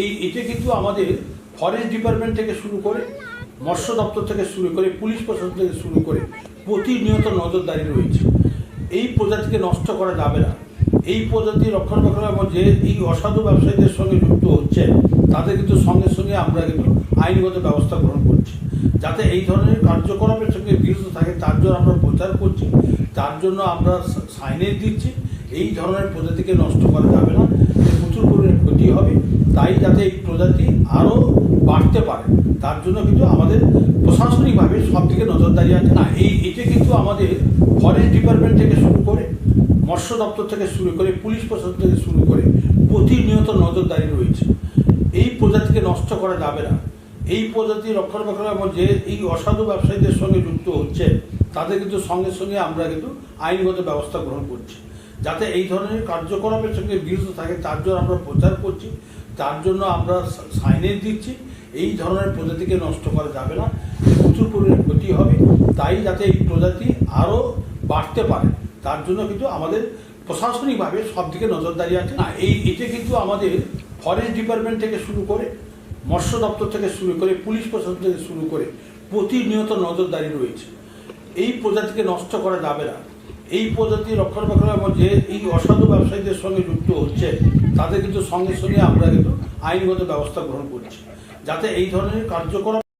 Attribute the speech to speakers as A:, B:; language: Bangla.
A: এই এতে কিন্তু আমাদের ফরেস্ট ডিপার্টমেন্ট থেকে শুরু করে মৎস্য দপ্তর থেকে শুরু করে পুলিশ প্রশাসন থেকে শুরু করে প্রতিনিয়ত নজরদারি রয়েছে। এই প্রজাতিকে নষ্ট করা যাবে না। এই প্রজাতি রক্ষণাবেক্ষণের মধ্যে এই অসাধু ব্যবসায়ীদের সঙ্গে যুক্ত হচ্ছে, তাদের কিন্তু সঙ্গে সঙ্গে আমরা কিন্তু আইনগত ব্যবস্থা গ্রহণ করছি। যাতে এই ধরনের কার্যকলাপের সঙ্গে বিরত থাকে, তার জন্য আমরা প্রচার করছি, তার জন্য আমরা সাইনেজ দিচ্ছি। এই ধরনের প্রজাতিকে নষ্ট করা যাবে না। প্রচুর পরিমাণে ক্ষতি হবে। তাই যাতে এই প্রজাতি আরও বাড়তে পারে, তার জন্য কিন্তু আমাদের প্রশাসনিকভাবে সব দিকে নজরদারি আছে। না, এই, এতে কিন্তু আমাদের ফরেস্ট ডিপার্টমেন্ট থেকে শুরু করে, মৎস্য দপ্তর থেকে শুরু করে, পুলিশ প্রশাসন থেকে শুরু করে প্রতিনিয়ত নজরদারি রয়েছে। এই প্রজাতিকে নষ্ট করা যাবে না। এই প্রজাতি রক্ষণাবেক্ষণের যে এই অসাধু ব্যবসায়ীদের সঙ্গে যুক্ত হচ্ছে, তাদের কিন্তু সঙ্গে সঙ্গে আমরা কিন্তু আইনগত ব্যবস্থা গ্রহণ করছি। যাতে এই ধরনের কার্যকলাপের সঙ্গে বিরত থাকে, তার জন্য আমরা প্রচার করছি, তার জন্য আমরা সাইনেজ দিচ্ছি, এই ধরনের প্রজাতিকে নষ্ট করা যাবে না, প্রচুর পরিমাণে ক্ষতি হবে, তাই যাতে এই প্রজাতি আরও বাড়তে পারে, তার জন্য কিন্তু আমাদের প্রশাসনিকভাবে সব দিকে নজরদারি আছে। না, এই, এতে কিন্তু আমাদের ফরেস্ট ডিপার্টমেন্ট থেকে শুরু করে, মৎস্য দপ্তর থেকে শুরু করে, পুলিশ প্রশাসন থেকে শুরু করে, প্রতিনিয়ত নজরদারি রয়েছে। এই প্রজাতিকে নষ্ট করা যাবে না। এই প্রজাতি রক্ষণাবেক্ষণের মধ্যে এই অসাধু ব্যবসায়ীদের সঙ্গে যুক্ত হচ্ছে, তাদের কিন্তু সঙ্গে সঙ্গে আমরা কিন্তু আইনগত ব্যবস্থা গ্রহণ করছি। যাতে এই ধরনের কার্যকলাপ